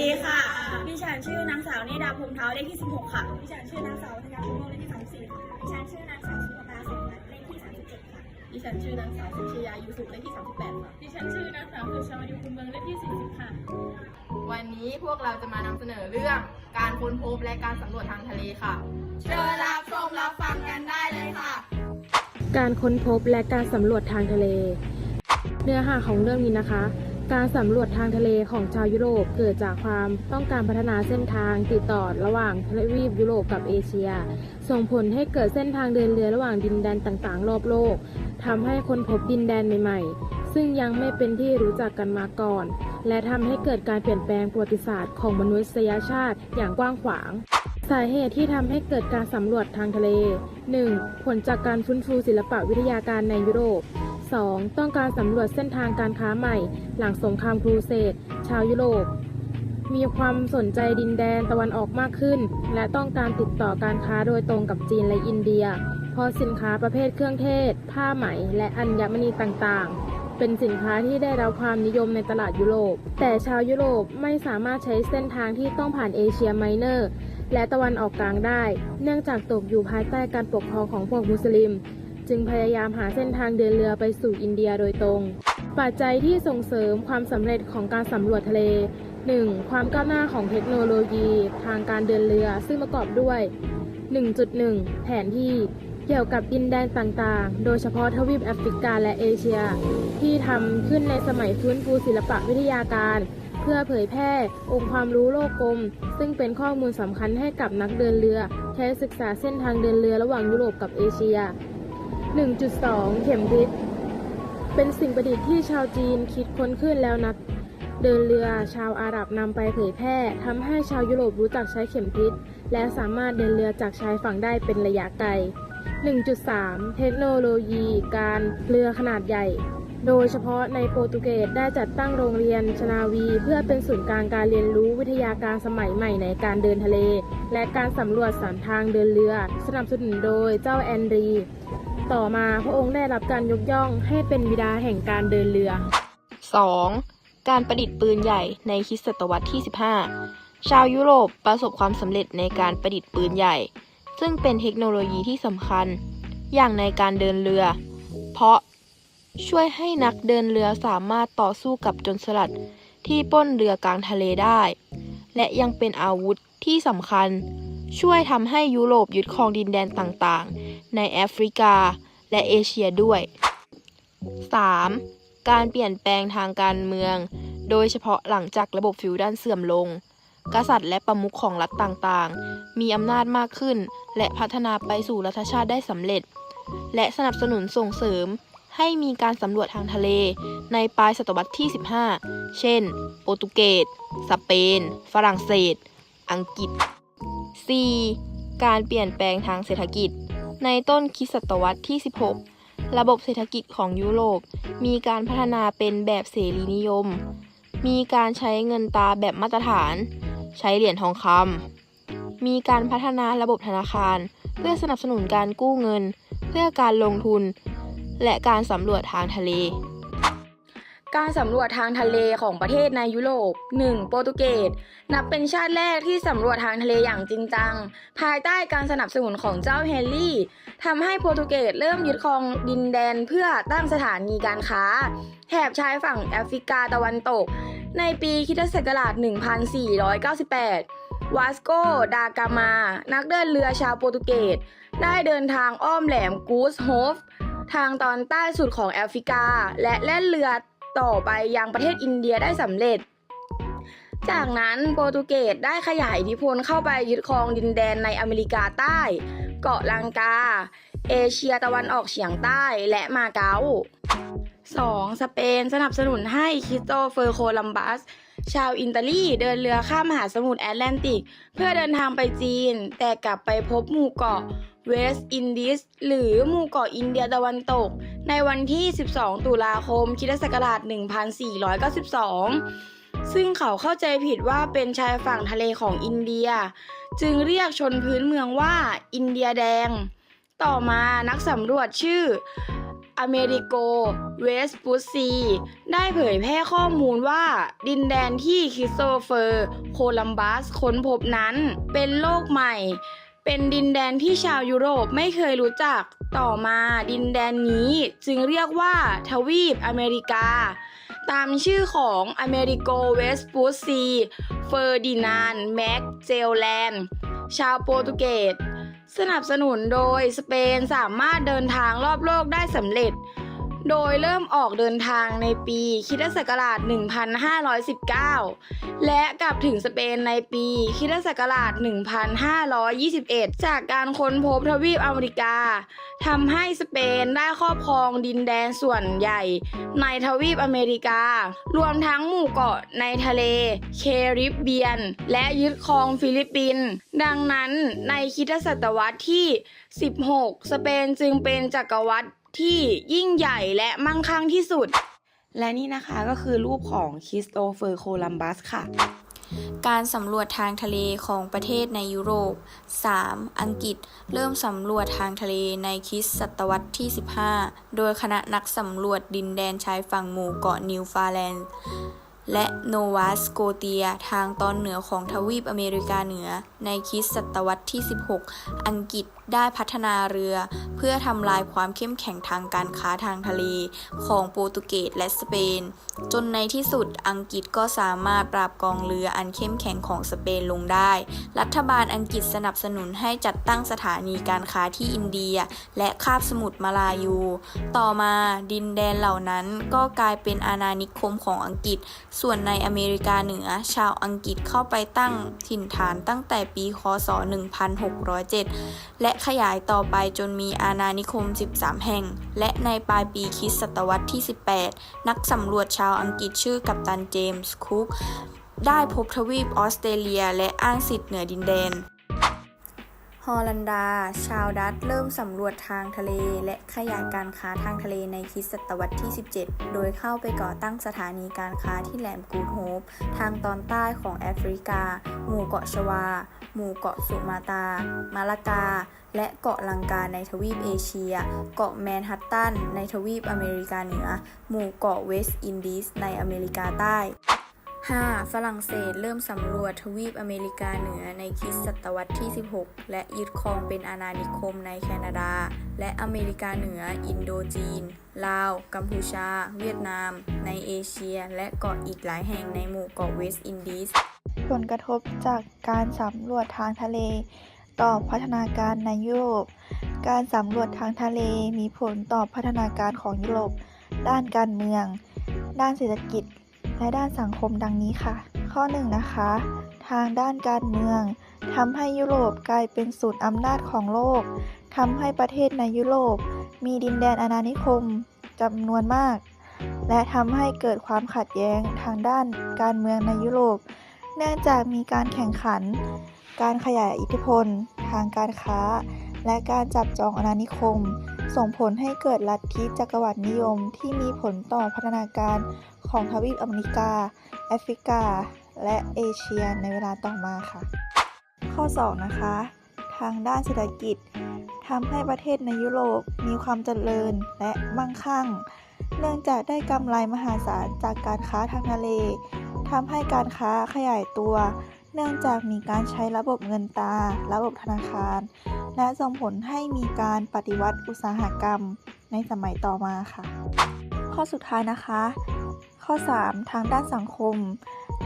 ดีค่ะ ดิฉันชื่อนางสาวเนดาภูมิเท้าเลขที่ 16 ค่ะ ดิฉันชื่อนางสาวธนภูมิเลขที่34ค่ะดิฉันชื่อนางสาวสุภตาสมรัตน์เลขที่37ค่ะ ดิฉันชื่อนางสาวสุชยายูสุเลขที่ 38 ค่ะ ดิฉันชื่อนางสาวคือชาวดิวคุณเมืองเลขที่40ค่ะ วันนี้พวกเราจะมานำเสนอเรื่องการค้นพบและการสำรวจทางทะเลค่ะ เชิญรับชมรับฟังกันได้เลยค่ะ การค้นพบและการสำรวจทางทะเล เนื้อหาของเรื่องนี้นะคะ การสำรวจทางทะเลของชาวยุโรปเกิดจากความต้องการพัฒนาเส้นทางติดต่อระหว่างทวีปยุโรปกับเอเชีย ส่งผลให้เกิดเส้นทางเดินเรือระหว่างดินแดนต่างๆ รอบโลกทำให้คนพบดินแดนใหม่ ๆ ซึ่งยังไม่เป็นที่รู้จักกันมาก่อน และทำให้เกิดการเปลี่ยนแปลงประวัติศาสตร์ของมนุษยชาติอย่างกว้างขวางสาเหตุที่ทำให้เกิดการสำรวจทางทะเล 1. ผลจากการฟื้นฟูศิลปวิทยาการในยุโรป 2. ต้องการสำรวจเส้นทางการค้าใหม่ หลังสงครามครูเสดชาวยุโรป มีความสนใจดินแดนตะวันออกมากขึ้น และต้องการติดต่อการค้าโดยตรงกับจีนและอินเดีย เพราะสินค้าประเภทเครื่องเทศ ผ้าไหม และอัญมณีต่างๆ เป็นสินค้าที่ได้รับความนิยมในตลาดยุโรป แต่ชาวยุโรปไม่สามารถใช้เส้นทางที่ต้องผ่านเอเชียไมเนอร์และตะวันออกกลางได้ เนื่องจากตกอยู่ภายใต้การปกครองของพวกมุสลิม จึงพยายามหาเส้นทางเดินเรือไปสู่อินเดียโดยตรง ปัจจัยที่ส่งเสริมความสำเร็จของการสำรวจทะเล 1. ความก้าวหน้าของเทคโนโลยีทางการเดินเรือซึ่งประกอบด้วย 1.1 แผนที่เกี่ยวกับดินแดนต่างๆ โดยเฉพาะทวีปแอฟริกาและเอเชีย ที่ทำขึ้นในสมัยฟื้นฟูศิลปะวิทยาการ เพื่อเผยแพร่องค์ความรู้โลกกลม ซึ่งเป็นข้อมูลสำคัญให้กับนักเดินเรือ ใช้ศึกษาเส้นทางเดินเรือระหว่างยุโรปกับเอเชีย 1.2 เข็มทิศเป็นสิ่งประดิษฐ์ที่ชาวจีนคิดค้นขึ้นแล้วนัก เดินเรือชาวอาหรับนำไปเผยแพร่ทำให้ชาวยุโรปรู้จักใช้เข็มทิศและสามารถเดินเรือจากชายฝั่งได้เป็นระยะไกล 1.3 เทคโนโลยีการเรือขนาดใหญ่ โดยเฉพาะในโปรตุเกสได้จัดตั้งโรงเรียนชนาวี เพื่อเป็นศูนย์กลางการเรียนรู้วิทยาการสมัยใหม่ในการเดินทะเล และการสำรวจสันทางเดินเรือ สนับสนุนโดยเจ้าแอนรี ต่อมาพระองค์ได้รับการยกย่องให้เป็นบิดาแห่งการเดินเรือ 2. การประดิษฐ์ปืนใหญ่ในคริสตศตวรรษที่ 15 ชาวยุโรปประสบความสำเร็จในการประดิษฐ์ปืนใหญ่ ซึ่งเป็นเทคโนโลยีที่สำคัญ อย่างในการเดินเรือ เพราะช่วยให้นักเดินเรือสามารถต่อสู้กับโจรสลัดที่ป้นเรือกลางทะเลได้ และยังเป็นอาวุธที่สำคัญ ช่วยทำให้ยุโรปยึดครองดินแดนต่าง ในแอฟริกา และเอเชียด้วย 3. การเปลี่ยนแปลงทางการเมือง โดยเฉพาะหลังจากระบบฟิวดัลเสื่อมลง กษัตริย์และประมุขของรัฐต่างๆ มีอำนาจมากขึ้น และพัฒนาไปสู่รัฐชาติได้สำเร็จ และสนับสนุนส่งเสริมให้มีการสำรวจทางทะเลในปลายศตวรรษที่ 15 เช่น โปรตุเกส สเปน ฝรั่งเศส อังกฤษ 4. การเปลี่ยนแปลงทางเศรษฐกิจ ในต้นคริสตศตวรรษที่ 16 ระบบเศรษฐกิจของยุโรป มีการพัฒนาเป็นแบบเสรีนิยม มีการใช้เงินตราแบบมาตรฐาน ใช้เหรียญทองคำ มีการพัฒนาระบบธนาคาร เพื่อสนับสนุนการกู้เงิน เพื่อการลงทุน และการสำรวจทางทะเล การสำรวจทางทะเลของประเทศในยุโรป 1. โปรตุเกส นับเป็นชาติแรกที่สำรวจทางทะเลอย่างจริงจัง ภายใต้การสนับสนุนของเจ้าเฮนรี่ทำให้โปรตุเกสเริ่มยึดครองดินแดนเพื่อตั้งสถานีการค้า แถบชายฝั่งแอฟริกาตะวันตก ในปีคริสตศักราช 1498 วาสโก ดากามา นักเดินเรือชาวโปรตุเกส ได้เดินทางอ้อมแหลมกูสโฮฟทางตอนใต้สุดของแอฟริกา และแล่นเรือ ต่อไปยังประเทศอินเดียได้สำเร็จ จากนั้นโปรตุเกสได้ขยายอิทธิพลเข้าไปยึดครองดินแดนในอเมริกาใต้ เกาะลังกา เอเชียตะวันออกเฉียงใต้และมาเก๊า 2. สเปนสนับสนุนให้คริสโตเฟอร์โคลัมบัส ชาวอิตาลีเดินเรือข้ามมหาสมุทรแอตแลนติก เพื่อเดินทางไปจีน แต่กลับไปพบหมู่เกาะ เวสต์อินดิสหรือหมู่เกาะอินเดียตะวันตก ในวันที่ 12 ตุลาคมคิศักราช1492ซึ่งเขาเข้าใจผิดว่าเป็นชายฝั่งทะเลของอินเดีย จึงเรียกชนพื้นเมืองว่าอินเดียแดง ต่อมานักสำรวจชื่ออเมริโก เวสปุซี ได้เผยแพร่ข้อมูลว่าดินแดนที่คริสโตเฟอร์ โคลัมบัสค้นพบนั้นเป็นโลกใหม่ เป็นดินแดนที่ชาวยุโรปไม่เคยรู้จัก ต่อมาดินแดนนี้จึงเรียกว่าทวีปอเมริกา ตามชื่อของอเมริโกเวสปุสซีเฟอร์ดินานแม็กเจลแลนด์ชาวโปรตุเกสสนับสนุนโดยสเปนสามารถเดินทางรอบโลกได้สำเร็จ โดยเริ่มออกเดินทางในปีคริสตศักราช 1519 และกลับถึงสเปนในปีคริสตศักราช 1521 จากการค้นพบทวีปอเมริกาทำให้สเปนได้ครอบครองดินแดนส่วนใหญ่ ในทวีปอเมริกา รวมทั้งหมู่เกาะในทะเลแคริบเบียน และยึดครองฟิลิปปินส์ดังนั้นในคริสตศตวรรษที่ 16 สเปนจึงเป็นจักรวรรดิ ที่ยิ่งใหญ่และมั่งคั่งที่สุด และนี่นะคะก็คือรูปของคริสโตเฟอร์โคลัมบัสค่ะ การสำรวจทางทะเลของประเทศในยุโรป 3. อังกฤษ เริ่มสำรวจทางทะเลในคริสตศตวรรษที่ 15 โดยคณะนักสำรวจดินแดนชายฝั่งหมู่เกาะนิวฟาแลนด์ และโนวาสโกเตียทางตอนเหนือของทวีปอเมริกาเหนือ ในคริสตศตวรรษที่ 16 อังกฤษได้พัฒนาเรือ เพื่อทำลายความเข้มแข็งทางการค้าทางทะเล ของโปรตุเกสและสเปน จนในที่สุดอังกฤษก็สามารถปราบกองเรืออันเข้มแข็งของสเปนลงได้ รัฐบาลอังกฤษสนับสนุนให้จัดตั้งสถานีการค้าที่อินเดีย และคาบสมุทรมาลายู ต่อมาดินแดนเหล่านั้นก็กลายเป็นอาณานิคมของอังกฤษส่วนในอเมริกาเหนือ ชาวอังกฤษเข้าไปตั้งถิ่นฐานตั้งแต่ปี คศ 1607 และขยายต่อไปจนมีอาณานิคม 13 แห่ง และในปลายปีคริสตศตวรรษที่ 18 นักสำรวจชาวอังกฤษชื่อกัปตันเจมส์คุกได้พบทวีปออสเตรเลีย และอ้างสิทธิ์เหนือดินแดน ฮอลันดา ชาวดัตเริ่มสำรวจทางทะเล และขยายการค้าทางทะเลในคริสตศตวรรษที่ 17 โดยเข้าไปก่อตั้งสถานีการค้าที่แหลมกูดโฮป ทางตอนใต้ของแอฟริกา หมู่เกาะชวา หมู่เกาะสุมาตา มาลากา และเกาะลังกาในทวีปเอเชีย เกาะแมนฮัตตันในทวีปอเมริกาเหนือ หมู่เกาะเวสต์อินดีสในอเมริกาใต้ 5. ฝรั่งเศสเริ่มสำรวจทวีปอเมริกาเหนือในคริสตศตวรรษที่ 16 และยึดครองเป็นอาณานิคมในแคนาดา และอเมริกาเหนือ อินโดจีน ลาว กัมพูชา เวียดนาม ในเอเชีย และเกาะอีกหลายแห่งในหมู่เกาะเวสต์อินดีส ผลกระทบจากการสำรวจทางทะเล ต่อพัฒนาการในยุโรป การสำรวจทางทะเลมีผลต่อพัฒนาการของยุโรป ด้านการเมือง ด้านเศรษฐกิจ และด้านสังคมดังนี้ค่ะ ข้อ1นงนะคะ ทางด้านการเมืองทำให้ยุโรปกลายเป็นศูนย์อำนาจของโลกทำให้ประเทศในยุโรป มีดินแดนอาณานิคมจำนวนมาก และทำให้เกิดความขัดแย้งทางด้านการเมืองในยุโรป เนื่องจากมีการแข่งขัน การขยายอิทธิพล ทางการค้า และการจับจองอาณานิคม ส่งผลให้เกิดลัทธิจักรวรรดินิยมที่มีผลต่อพัฒนาการ ของทวีปอเมริกา แอฟริกา และเอเชียในเวลาต่อมาค่ะ ข้อ 2 นะคะ ทางด้านเศรษฐกิจทำให้ประเทศในยุโรปมีความเจริญและมั่งคั่ง เนื่องจากได้กำไรมหาศาลจากการค้าทางทะเลทำให้การค้าขยายตัว เนื่องจากมีการใช้ระบบเงินตา ระบบธนาคาร และส่งผลให้มีการปฏิวัติอุตสาหกรรมในสมัยต่อมาค่ะ ข้อสุดท้ายนะคะ ข้อ 3 ทางด้านสังคม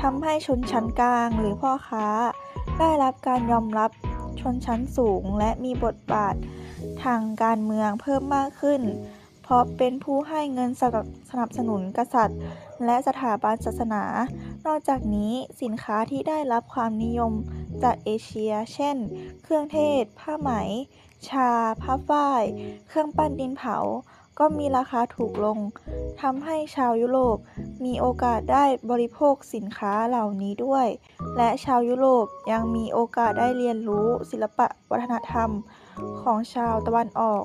ทำให้ชนชั้นกลางหรือพ่อค้า ได้รับการยอมรับชนชั้นสูง และมีบทบาททางการเมืองเพิ่มมากขึ้น เพราะเป็นผู้ให้เงินสนับสนุนกษัตริย์ และสถาบันศาสนา นอกจากนี้สินค้าที่ได้รับความนิยมจากเอเชีย เช่น เครื่องเทศ ผ้าไหม ชา ผ้าฝ้าย เครื่องปั้นดินเผา ก็มีราคาถูกลงทำให้ชาวยุโรปมีโอกาสได้บริโภคสินค้าเหล่านี้ด้วย และชาวยุโรปยังมีโอกาสได้เรียนรู้ศิลปะวัฒนธรรมของชาวตะวันออก